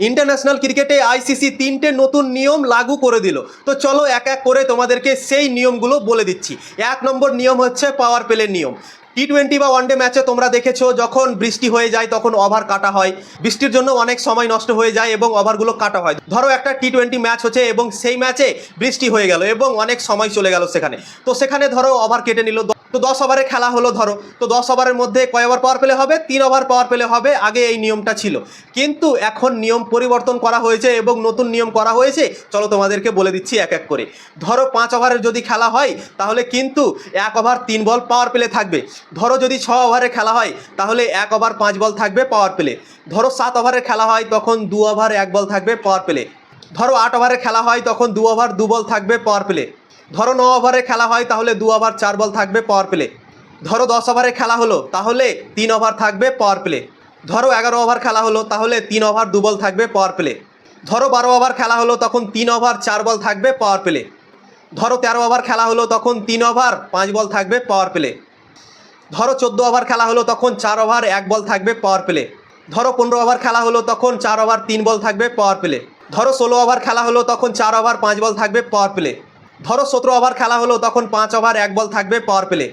International ক্রিকেটে ICC তিনটে নতুন নিয়ম লাগু করে দিল। তো চলো এক এক করে তোমাদেরকে সেই নিয়মগুলো বলে দিচ্ছি। এক নম্বর নিয়ম হচ্ছে পাওয়ার প্লের নিয়ম। টি টোয়েন্টি বা ওয়ানডে ম্যাচে তোমরা দেখেছ, যখন বৃষ্টি হয়ে যায় তখন ওভার কাটা হয়। বৃষ্টির জন্য অনেক সময় নষ্ট হয়ে যায় এবং ওভারগুলো কাটা হয়। ধরো একটা টি টোয়েন্টি ম্যাচ হচ্ছে এবং সেই ম্যাচে বৃষ্টি হয়ে গেল এবং অনেক সময় চলে গেল সেখানে। তো সেখানে ধরো ওভার কেটে নিল। তো দশ ওভারে খেলা হলো, ধরো। তো দশ ওভারের মধ্যে কয় ওভার পাওয়ার পেলে হবে? তিন ওভার পাওয়ার পেলে হবে, আগে এই নিয়মটা ছিল। কিন্তু এখন নিয়ম পরিবর্তন করা হয়েছে এবং নতুন নিয়ম করা হয়েছে। চলো তোমাদেরকে বলে দিচ্ছি এক এক করে। ধরো পাঁচ ওভারের যদি খেলা হয়, তাহলে কিন্তু এক ওভার তিন বল পাওয়ার পেলে থাকবে। ধরো যদি ছ ওভারে খেলা হয়, তাহলে এক ওভার পাঁচ বল থাকবে পাওয়ার পেলে ধরো সাত ওভারে খেলা হয়, তখন দু ওভার এক বল থাকবে পাওয়ার পেলে ধরো আট ওভারে খেলা হয়, তখন দু ওভার দু বল থাকবে পাওয়ার পেলে ধরো ন ওভারে খেলা হয়, তাহলে দু ওভার চার বল থাকবে পাওয়ার প্লে ধরো দশ ওভারে খেলা হলো, তাহলে তিন ওভার থাকবে পাওয়ার প্লে ধরো এগারো ওভার খেলা হলো, তাহলে তিন ওভার দু বল থাকবে পাওয়ার প্লে ধরো বারো ওভার খেলা হলো, তখন তিন ওভার চার বল থাকবে পাওয়ার প্লে ধরো তেরো ওভার খেলা হলো, তখন তিন ওভার পাঁচ বল থাকবে পাওয়ার প্লে ধরো চোদ্দ ওভার খেলা হলো, তখন চার ওভার এক বল থাকবে পাওয়ার প্লে ধরো পনেরো ওভার খেলা হলো, তখন চার ওভার তিন বল থাকবে পাওয়ার প্লে ধরো ষোলো ওভার খেলা হলো, তখন চার ওভার পাঁচ বল থাকবে পাওয়ার প্লে ধরো সতেরো ওভার খেলা হলো, তখন পাঁচ ওভার এক বল থাকবে পাওয়ার প্লে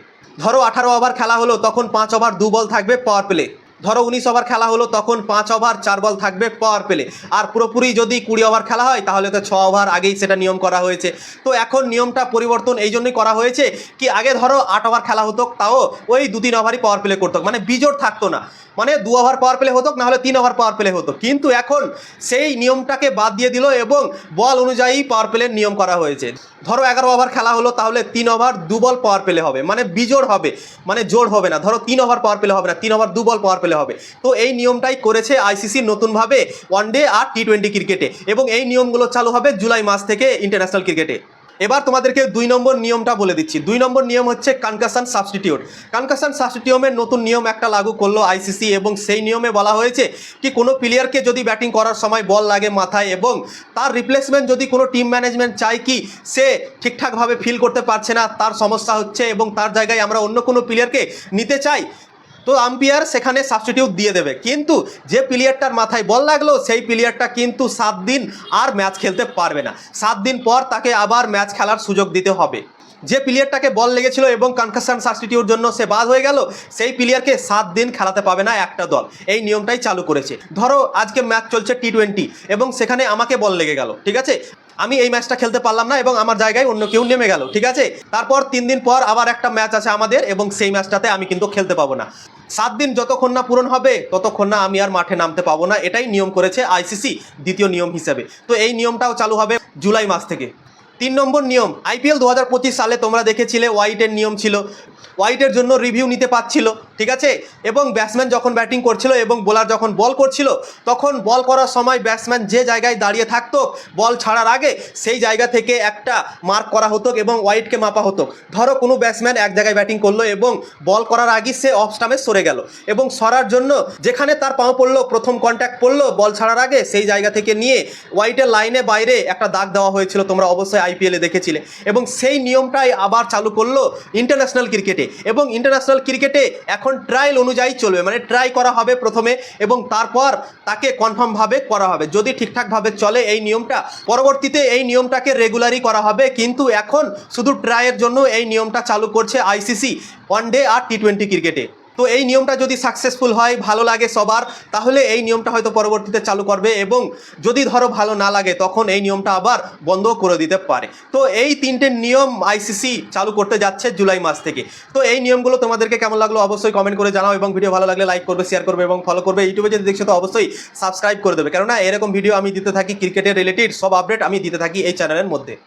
ধরো আঠারো ওভার খেলা হলো, তখন পাঁচ ওভার দু বল থাকবে পাওয়ার প্লে ধরো উনিশ ওভার খেলা হলো, তখন পাঁচ ওভার চার বল থাকবে পাওয়ার প্লে আর পুরোপুরি যদি কুড়ি ওভার খেলা হয়, তাহলে তো ছ ওভার আগেই সেটা নিয়ম করা হয়েছে। তো এখন নিয়মটা পরিবর্তন এই জন্যই করা হয়েছে, কি আগে ধরো আট ওভার খেলা হতো, তাও ওই দু তিন ওভারই পাওয়ার প্লে করতো। মানে বিজোড় থাকতো না। মানে দু ওভার পাওয়ার প্লে হতো না হলে তিন ওভার পাওয়ার প্লে হতো। কিন্তু এখন সেই নিয়মটাকে বাদ দিয়ে দিল এবং বল অনুযায়ী পাওয়ার প্লের নিয়ম করা হয়েছে। ধরো এগারো ওভার খেলা হলো, তাহলে তিন ওভার দু বল পাওয়ার প্লে হবে। মানে বিজোড় হবে মানে জোড় হবে না। ধরো তিন ওভার পাওয়ার প্লে হবে না, তিন ওভার দু বল পাওয়ার প্লে হবে। তো এই নিয়মটাই করেছে আইসিসি নতুনভাবে ওয়ানডে আর টি টোয়েন্টি ক্রিকেটে এবং এই নিয়মগুলো চালু হবে জুলাই মাস থেকে ইন্টারন্যাশনাল ক্রিকেটে এবার তোমাদেরকে দুই নম্বর নিয়মটা বলে দিচ্ছি। দুই নম্বর নিয়ম হচ্ছে কনকাশন সাবস্টিটিউট কনকাশন সাবস্টিটিউমের নতুন নিয়ম একটা লাগু করল আইসিসি এবং সেই নিয়মে বলা হয়েছে কি, কোনো প্লেয়ারকে যদি ব্যাটিং করার সময় বল লাগে মাথায় এবং তার রিপ্লেসমেন্ট যদি কোনো টিম ম্যানেজমেন্ট চায় কি, সে ঠিকঠাকভাবে ফিল করতে পারছে না, তার সমস্যা হচ্ছে এবং তার জায়গায় আমরা অন্য কোনো প্লেয়ারকে নিতে চাই তো আম্পায়ার সেখানে সাবস্টিটিউট দিয়ে দেবে। কিন্তু যে প্লেয়ারটার মাথায় বল লাগল, সেই প্লেয়ারটা কিন্তু সাত দিন আর ম্যাচ খেলতে পারবে না। সাত দিন পর তাকে আবার ম্যাচ খেলার সুযোগ দিতে হবে। যে প্লেয়ারটাকে বল লেগেছিল এবং কনকাশন সাবস্টিটিউট জন্য সে বাদ হয়ে গেল, সেই প্লেয়ারকে সাত দিন খেলাতে পাবে না একটা দল। এই নিয়মটাই চালু করেছে। ধরো আজকে ম্যাচ চলছে টি টোয়েন্টি এবং সেখানে আমাকে বল লেগে গেল, ঠিক আছে? আমি এই ম্যাচটা খেলতে পারলাম না এবং আমার জায়গায় অন্য কেউ নেমে গেল, ঠিক আছে? তারপর তিন দিন পর আবার একটা ম্যাচ আছে আমাদের এবং সেই ম্যাচটাতে আমি কিন্তু খেলতে পাবো না। সাত দিন যতক্ষণ না পূরণ হবে, ততক্ষণ না আমি আর মাঠে নামতে পাবো না, এটাই নিয়ম করেছে আইসিসি দ্বিতীয় নিয়ম হিসেবে। তো এই নিয়মটাও চালু হবে জুলাই মাস থেকে। তিন নম্বর নিয়ম আইপিএল দু হাজার পঁচিশ সালে তোমরা দেখেছিলে হোয়াইটের নিয়ম ছিল। হোয়াইটের জন্য রিভিউ নিতে পারছিল। ঠিক আছে? এবং ব্যাটসম্যান যখন ব্যাটিং করছিল এবং বোলার যখন বল করছিল, তখন বল করার সময় ব্যাটসম্যান যে জায়গায় দাঁড়িয়ে থাকতো বল ছাড়ার আগে সেই জায়গা থেকে একটা মার্ক করা হতো এবং হোয়াইটকে মাপা হতো। ধরো কোনো ব্যাটসম্যান এক জায়গায় ব্যাটিং করল এবং বল করার আগে সে অফ স্টামে সরে গেল এবং সরার জন্য যেখানে তার পাও পড়ল, প্রথম কন্ট্যাক্ট পড়ল বল ছাড়ার আগে সেই জায়গা থেকে নিয়ে ওয়াইটের লাইনে বাইরে একটা দাগ দেওয়া হয়েছিল, তোমরা অবশ্যই আইপিএলে দেখেছিলে। এবং সেই নিয়মটাই আবার চালু করল ইন্টারন্যাশনাল ক্রিকেটে এবং ইন্টারন্যাশনাল ক্রিকেটে এখন ট্রায়াল অনুযায়ী চলবে মানে ট্রাই করা হবে প্রথমে এবং তারপর তাকে কনফার্মভাবে করা হবে। যদি ঠিকঠাকভাবে চলে এই নিয়মটা, পরবর্তীতে এই নিয়মটাকে রেগুলারই করা হবে, কিন্তু এখন শুধু ট্রায়ের জন্য এই নিয়মটা চালু করছে আইসিসি ওয়ান ডে আর টি টোয়েন্টি ক্রিকেটে তো এই নিয়মটা যদি সাকসেসফুল হয়, ভালো লাগে সবার, তাহলে এই নিয়মটা হয়তো পরবর্তীতে চালু করবে এবং যদি ধরো ভালো না লাগে, তখন এই নিয়মটা আবার বন্ধ করে দিতে পারে। তো এই তিনটে নিয়ম আইসিসি চালু করতে যাচ্ছে জুলাই মাস থেকে। তো এই নিয়মগুলো তোমাদেরকে কেমন লাগল অবশ্যই কমেন্ট করে জানাও এবং ভিডিও ভালো লাগলে লাইক করবে শেয়ার করবে এবং ফলো করবে। ইউটিউবে যদি দেখছ তো অবশ্যই সাবস্ক্রাইব করে দেবে। কেননা এরকম ভিডিও আমি দিতে থাকি ক্রিকেটের রিলেটেড সব আপডেট আমি দিতে থাকি এই চ্যানেলের মধ্যে।